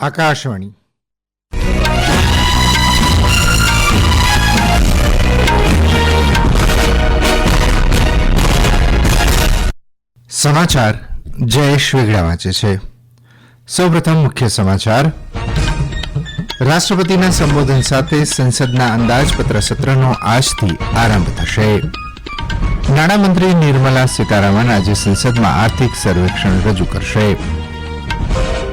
આકાશવાણી. સમાચાર જયેશ વેગડા વાંચે છે. સૌપ્રથમ મુખ્ય સમાચાર. રાષ્ટ્રપતિના સંબોધન સાથે સંસદના અંદાજપત્ર સત્રનો આજથી આરંભ થશે. નાણામંત્રી નિર્મલા સીતારામન આજે સંસદમાં આર્થિક સર્વેક્ષણ રજૂ કરશે.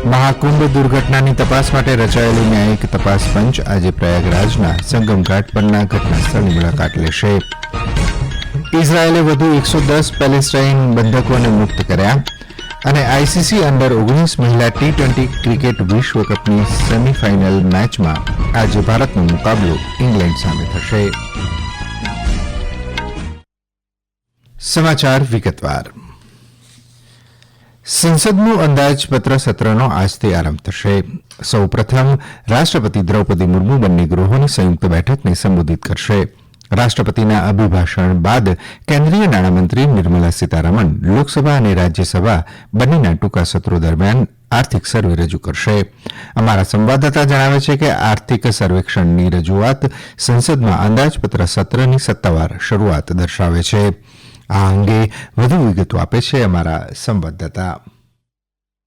મહાકુંભ દુર્ઘટનાની તપાસ માટે રચાયેલું ન્યાયિક તપાસ પંચ આજે પ્રયાગરાજના સંગમ ઘાટ પરના ઘટનાસ્થળની મુલાકાત લેશે. ઇઝરાયેલે વધુ એકસો દસ પેલેસ્ટાઇન બંધકોને મુક્ત કર્યા અને આઈસીસી અંડર ઓગણીસ મહિલા ટી ટ્વેન્ટી ક્રિકેટ વિશ્વકપની સેમીફાઇનલ મેચમાં આજે ભારતનો મુકાબલો ઇંગ્લેન્ડ સામે થશે. સમાચાર વિગતવાર. સંસદનું અંદાજપત્ર સત્રનો આજથી આરંભ થશે. સૌ પ્રથમ રાષ્ટ્રપતિ દ્રૌપદી મુર્મુ બંને ગૃહોની સંયુક્ત બેઠકને સંબોધિત કરશે. રાષ્ટ્રપતિના અભિભાષણ બાદ કેન્દ્રીય નાણામંત્રી નિર્મલા સીતારમણ લોકસભા અને રાજ્યસભા બંનેના ટૂંકા સત્રો દરમિયાન આર્થિક સર્વે રજૂ કરશે. અમારા સંવાદદાતા જણાવે છે કે આર્થિક સર્વેક્ષણની રજૂઆત સંસદમાં અંદાજપત્ર સત્રની સત્તાવાર શરૂઆત દર્શાવે છે. આ અંગે વધુ વિગતો આપે છે અમારા સંવાદદાતા.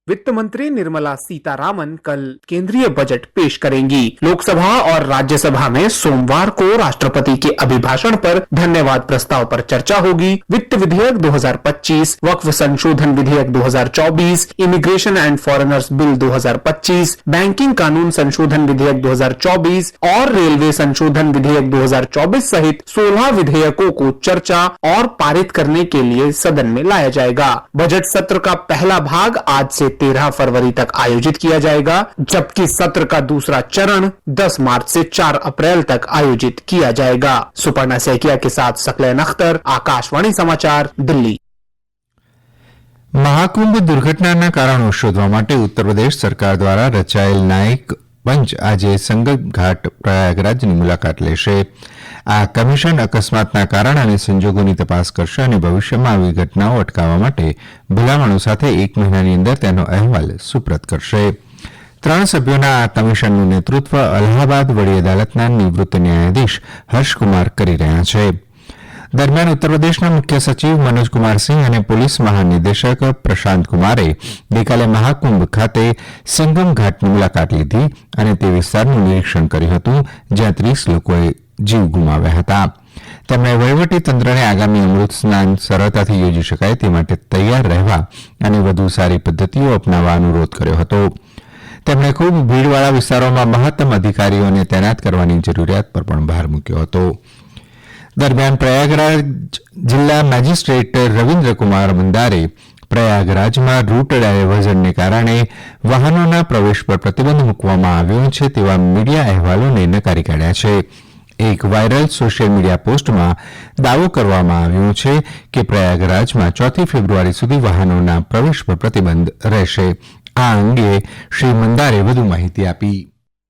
वित्त मंत्री निर्मला सीतारामन कल केंद्रीय बजट पेश करेंगी। लोकसभा और राज्यसभा में सोमवार को राष्ट्रपति के अभिभाषण पर धन्यवाद प्रस्ताव पर चर्चा होगी। वित्त विधेयक 2025, वक्फ संशोधन विधेयक 2024, immigration and foreigners bill 2025, banking कानून संशोधन विधेयक 2024 और रेलवे संशोधन विधेयक 2024 सहित 16 विधेयकों को चर्चा और पारित करने के लिए सदन में लाया जाएगा। बजट सत्र का पहला भाग आज से 13 फरवरी तक आयोजित किया जाएगा जबकि सत्र का दूसरा चरण 10 मार्च से 4 अप्रैल तक आयोजित किया जाएगा सुपर्णा सैकिया के साथ सकलैन अख्तर आकाशवाणी समाचार दिल्ली મહાકુંભ દુર્ઘટનાના કારણો શોધવા માટે ઉત્તરપ્રદેશ સરકાર દ્વારા રચાયેલ ન્યાયિક પંચ આજે સંગમ ઘાટ પ્રયાગરાજની મુલાકાત લેશે આ કમિશન અકસ્માતના કારણ અને સંજોગોની તપાસ કરશે અને ભવિષ્યમાં આવી ઘટનાઓ અટકાવવા માટે ભલામણો સાથે એક મહિનાની અંદર તેનો અહેવાલ સુપ્રત કરશે. ત્રણ સભ્યોના આ કમિશનનું નેતૃત્વ અલ્હાબાદ વડી અદાલતના નિવૃત્ત ન્યાયાધીશ હર્ષકુમાર કરી રહ્યા છે. દરમિયાન ઉત્તરપ્રદેશના મુખ્ય સચિવ મનોજકુમાર સિંહ અને પોલીસ મહાનિદેશક પ્રશાંત કુમારે ગઈકાલે મહાકુંભ ખાતે સંગમ ઘાટની મુલાકાત લીધી અને તે વિસ્તારનું નિરીક્ષણ કર્યું હતું, જ્યાં ત્રીસ લોકોએ જીવ ગુમાવ્યા હતા. તેમણે વહીવટીતંત્રને આગામી અમૃત સ્નાન સરળતાથી યોજી શકાય તે માટે તૈયાર રહેવા અને વધુ સારી પદ્ધતિઓ અપનાવવા અનુરોધ કર્યો હતો. તેમણે ખૂબ ભીડવાળા વિસ્તારોમાં મહત્તમ અધિકારીઓને તૈનાત કરવાની જરૂરિયાત પર પણ ભાર મૂક્યો હતો. દરમિયાન પ્રયાગરાજ જિલ્લા મેજિસ્ટ્રેટ રવિન્દ્રકુમાર મંદારે પ્રયાગરાજમાં રૂટ ડાયવર્ઝનને કારણે વાહનોના પ્રવેશ પર પ્રતિબંધ મૂકવામાં આવ્યો છે તેવા મીડિયા અહેવાલોને નકારી કાઢ્યા છે. એક વાયરલ સોશિયલ મીડિયા પોસ્ટમાં દાવો કરવામાં આવ્યો છે કે પ્રયાગરાજમાં ચોથી ફેબ્રુઆરી સુધી વાહનોના પ્રવેશ પર પ્રતિબંધ રહેશે આ અંગે શ્રી મંદારે વધુ માહિતી આપી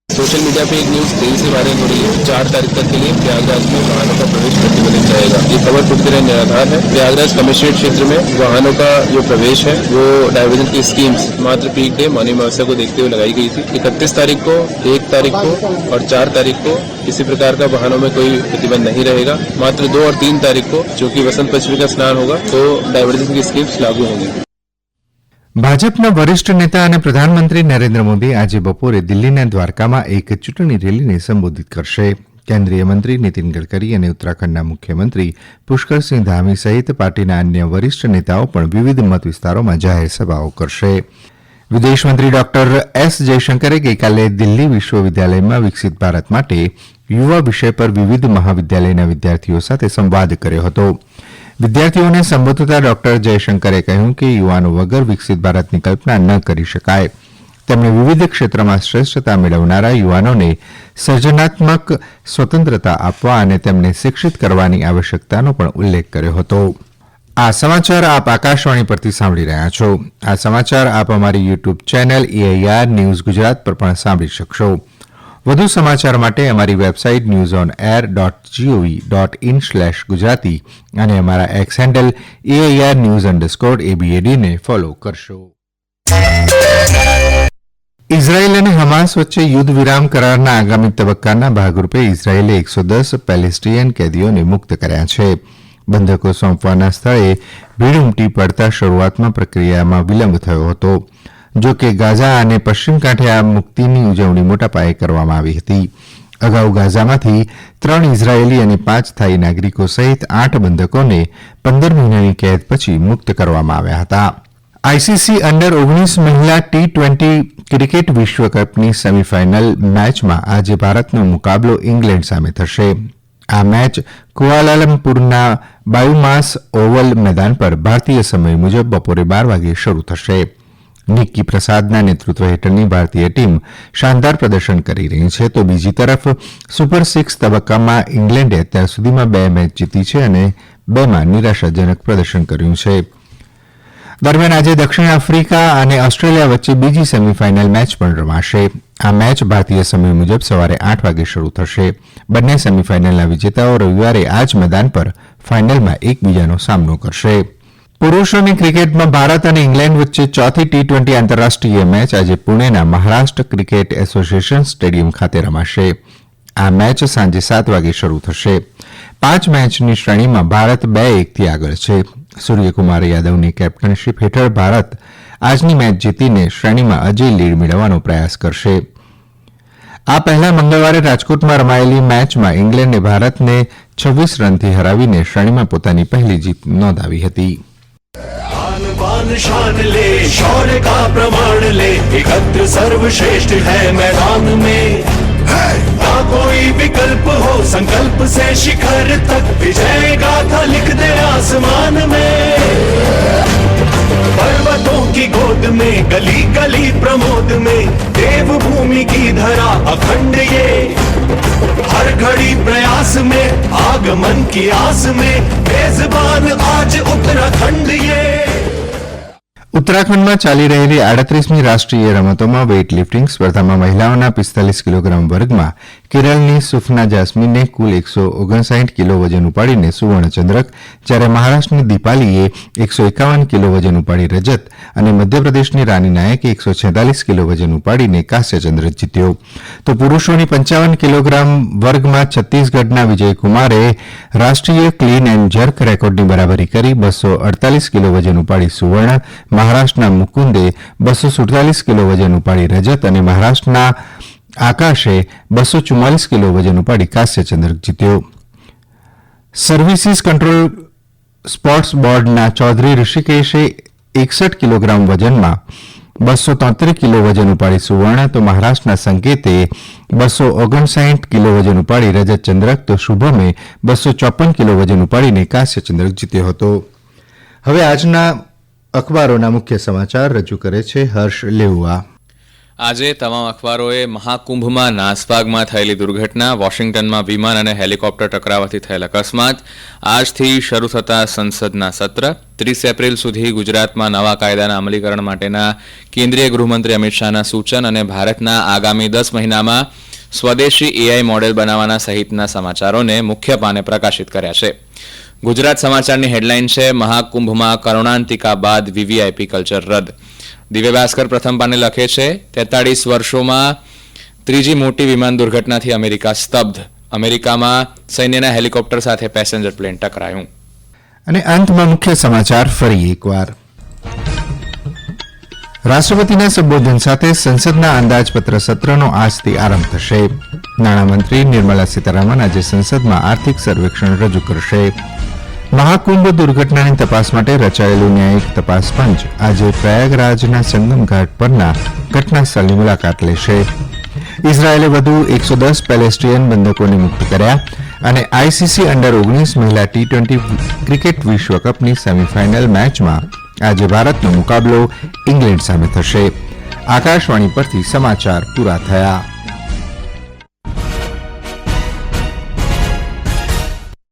सोशल मीडिया पे एक न्यूज तेजी से वायरल हो रही है चार तारीख तक के लिए प्रयागराज में वाहनों का प्रवेश प्रतिबंधित रहेगा ये खबर पूरी तरह निराधार है प्रयागराज कमिश्नरेट क्षेत्र में वाहनों का जो प्रवेश है वो डाइवर्जन की स्कीम्स मात्र पीक डे मौनी अमावस्या को देखते हुए लगाई गई थी इकतीस तारीख को एक तारीख को और चार तारीख को किसी प्रकार का वाहनों में कोई प्रतिबंध नहीं रहेगा मात्र दो और तीन तारीख को जो कि वसंत पंचमी का स्नान होगा तो डाइवर्जन की स्कीम्स लागू होंगी ભાજપના વરિષ્ઠ નેતા અને પ્રધાનમંત્રી નરેન્દ્ર મોદી આજે બપોરે દિલ્હીના દ્વારકામાં એક ચૂંટણી રેલીને સંબોધિત કરશે કેન્દ્રીય મંત્રી નીતિન ગડકરી અને ઉત્તરાખંડના મુખ્યમંત્રી પુષ્કરસિંહ ધામી સહિત પાર્ટીના અન્ય વરિષ્ઠ નેતાઓ પણ વિવિધ મત વિસ્તારોમાં જાહેર સભાઓ કરશે. વિદેશમંત્રી ડોક્ટર એસ જયશંકરે ગઈકાલે દિલ્હી વિશ્વવિદ્યાલયમાં વિકસિત ભારત માટે યુવા વિષય પર વિવિધ મહાવિદ્યાલયના વિદ્યાર્થીઓ સાથે સંવાદ કર્યો હતો. વિદ્યાર્થીઓને સંબોધતા ડોક્ટર જયશંકરે કહ્યું કે યુવાનો વગર વિકસિત ભારતની કલ્પના ન કરી શકાય. તેમણે વિવિધ ક્ષેત્રમાં શ્રેષ્ઠતા મેળવનારા યુવાનોને સર્જનાત્મક સ્વતંત્રતા આપવા અને તેમને શિક્ષિત કરવાની આવશ્યકતાનો પણ ઉલ્લેખ કર્યો હતો. આ સમાચાર આપ આકાશવાણી પરથી સાંભળી રહ્યા છો. આ સમાચાર આપ અમારી YouTube channel AIR news Gujarat પર પણ સાંભળી શકશો. વધુ સમાચાર માટે અમારી website news on air dot GOV dot in slash Gujarati અને અમારા X handle AIR news underscore એબીએડીને follow કરશો. ઇઝરાયેલ અને હમાસ વચ્ચે યુદ્ધ વિરામ કરારના આગામી તબક્કાના ભાગરૂપે ઇઝરાયેલે એકસો દસ પેલેસ્ટીયન કેદીઓને મુક્ત કર્યા છે. બંધકો સોંપવાના સ્થળે ભીડ ઉમટી પડતા શરૂઆતમાં પ્રક્રિયામાં વિલંબ થયો હતો. જો કે ગાઝા અને પશ્ચિમ કાંઠે આ મુક્તિની ઉજવણી મોટા પાયે કરવામાં આવી હતી. અગાઉ ગાઝામાંથી ત્રણ ઇઝરાયેલી અને પાંચ થાઈ નાગરિકો સહિત આઠ બંધકોને પંદર મહિનાની કેદ પછી મુક્ત કરવામાં આવ્યા હતા. આઈસીસી અંડર ઓગણીસ મહિલા ટી ટ્વેન્ટી ક્રિકેટ વિશ્વકપની સેમીફાઇનલ મેચમાં આજે ભારતનો મુકાબલો ઇંગ્લેન્ડ સામે થશે. આ મેચ કુઆલાલમપુરના બાયુમાસ ઓવલ મેદાન પર ભારતીય સમય મુજબ બપોરે બાર વાગે શરૂ થશે. નિક્કી પ્રસાદના નેતૃત્વ હેઠળની ભારતીય ટીમ શાનદાર પ્રદર્શન કરી રહી છે. તો બીજી તરફ, સુપર સિક્સ તબક્કામાં ઇંગ્લેન્ડે અત્યાર સુધીમાં બે મેચ જીતી છે અને બેમાં નિરાશાજનક પ્રદર્શન કર્યું છે. દરમિયાન આજે દક્ષિણ આફ્રિકા અને ઓસ્ટ્રેલિયા વચ્ચે બીજી સેમીફાઇનલ મેચ પણ રમાશે. આ મેચ ભારતીય સમય મુજબ સવારે આઠ વાગે શરૂ થશે. બંને સેમીફાઇનલના વિજેતાઓ રવિવારે આ જ મેદાન પર ફાઇનલમાં એકબીજાનો સામનો કરશે. પુરૂષોની ક્રિકેટમાં ભારત અને ઇંગ્લેન્ડ વચ્ચે ચોથી ટી ટ્વેન્ટી આંતરરાષ્ટ્રીય મેચ આજે પુણેના મહારાષ્ટ્ર ક્રિકેટ એસોસિએશન સ્ટેડિયમ ખાતે રમાશે. આ મેચ સાંજે સાત વાગે શરૂ થશે. પાંચ મેચની શ્રેણીમાં ભારત બે એકથી આગળ છે. સૂર્યકુમાર યાદવની કેપ્ટનશીપ હેઠળ ભારત આજની મેચ જીતીને શ્રેણીમાં અજય લીડ મેળવવાનો પ્રયાસ કરશે આ પહેલા મંગળવારે રાજકોટમાં રમાયેલી મેચમાં ઇંગ્લેન્ડે ભારતને છવ્વીસ રનથી હરાવીને શ્રેણીમાં પોતાની પહેલી જીત નોંધાવી હતી आन बान शान ले शौर्य का प्रमाण ले एकत्र सर्वश्रेष्ठ है मैदान में ना कोई विकल्प हो, संकल्प से शिखर तक विजय गाथा लिख दे आसमान में। पर्वतों की गोद में, गली गली प्रमोद में, देवभूमि की धरा अखंड ये। हर घड़ी प्रयास में, आगमन की आस में, मेजबान आज उत्तराखंड ये। ઉત્તરાખંડમાં ચાલી રહેલી આડત્રીસમી રાષ્ટ્રીય રમતોમાં વેઇટ લિફ્ટિંગ સ્પર્ધામાં મહિલાઓના પિસ્તાલીસ કિલોગ્રામ વર્ગમાં કેરળની સુફના જાસ્મીને કુલ એકસો ઓગણસાઇઠ કિલો વજન ઉપાડીને સુવર્ણચંદ્રક જ્યારે મહારાષ્ટ્રની દીપાલીએ એકસો એકાવન કિલો વજન ઉપાડી રજત અને મધ્યપ્રદેશની રાની નાયકે એકસો છેતાલીસ કિલો વજન ઉપાડીને કાંસ્યચંદ્રક જીત્યો. તો પુરૂષોની પંચાવન કિલોગ્રામ વર્ગમાં છત્તીસગઢના વિજયકુમારે રાષ્ટ્રીય ક્લીન એન્ડ જર્ક રેકોર્ડની બરાબરી કરી બસો અડતાલીસ કિલો વજન ઉપાડી સુવર્ણ, મહારાષ્ટ્રના મુકુંદે બસો સુડતાલીસ કિલો વજન ઉપાડી રજત અને મહારાષ્ટ્રના આકાશે બસો ચુમ્માલીસ કિલો વજન ઉપાડી કાંસ્યચંદ્રક જીત્યો. સર્વિસીસ કંટ્રોલ સ્પોર્ટ્સ બોર્ડના ચૌધરી ઋષિકેશે એકસઠ કિલોગ્રામ વજનમાં બસો તોતેર કિલો વજન ઉપાડી સુવર્ણ, તો મહારાષ્ટ્રના સંકેતે બસો ઓગણસાઠ કિલો વજન ઉપાડી રજત ચંદ્રક, તો શુભમે બસો ચોપન કિલો વજન ઉપાડીને કાંસ્ય ચંદ્રક જીત્યો હતો. હવે આજના અખબારોના મુખ્ય સમાચાર રજૂ કરે છે હર્ષ લેઉઆ આજે તમામ અખબારોએ મહાકુંભમાં નાસભાગમાં થયેલી દુર્ઘટના, વોશિંગ્ટનમાં વિમાન અને હેલિકોપ્ટર ટકરાવાથી થયેલ અકસ્માત, આજથી શરૂ થતા સંસદના સત્ર, ત્રીસ એપ્રિલ સુધી ગુજરાતમાં નવા કાયદાના અમલીકરણ માટેના કેન્દ્રીય ગૃહમંત્રી અમિત શાહના સૂચન અને ભારતના આગામી દસ મહિનામાં સ્વદેશી એઆઈ મોડેલ બનાવવાના સહિતના સમાચારોને મુખ્ય પાને પ્રકાશિત કર્યા છે. ગુજરાત સમાચારની હેડલાઇન છે, મહાકુંભમાં કરુણાંતિકા બાદ વીવીઆઈપી કલ્ચર રદ. દિવ્ય ભાસ્કર પ્રથમ પાને લખે છે, તેતાળીસ વર્ષોમાં ત્રીજી મોટી વિમાન દુર્ઘટનાથી અમેરિકા સ્તબ્ધ. અમેરિકામાં સૈન્યના હેલિકોપ્ટર સાથે પેસેન્જર પ્લેન ટકરાયું. અને અંતમાં મુખ્ય સમાચાર, ફરી એકવાર. રાષ્ટ્રપતિના સંબોધન સાથે સંસદના અંદાજપત્ર સત્રનો આજથી આરંભ થશે. નાણામંત્રી નિર્મલા સીતારામન આજે સંસદમાં આર્થિક સર્વેક્ષણ રજૂ કરશે. મહાકુંભ દુર્ઘટનાની તપાસ માટે રચાયેલું ન્યાયિક તપાસ પંચ આજે પ્રયાગરાજના સંગમ ઘાટ પરના ઘટનાસ્થળની મુલાકાત લેશે. ઇઝરાયેલે વધુ એકસો દસ પેલેસ્ટીયન બંધકોને મુક્ત કર્યા અને આઈસીસી અંડર ઓગણીસ મહિલા ટી ટ્વેન્ટી ક્રિકેટ વિશ્વકપની સેમીફાઇનલ મેચમાં આજે ભારતનો મુકાબલો ઇંગ્લેન્ડ સામે થશે. આકાશવાણી પરથી સમાચાર પૂરા થયા.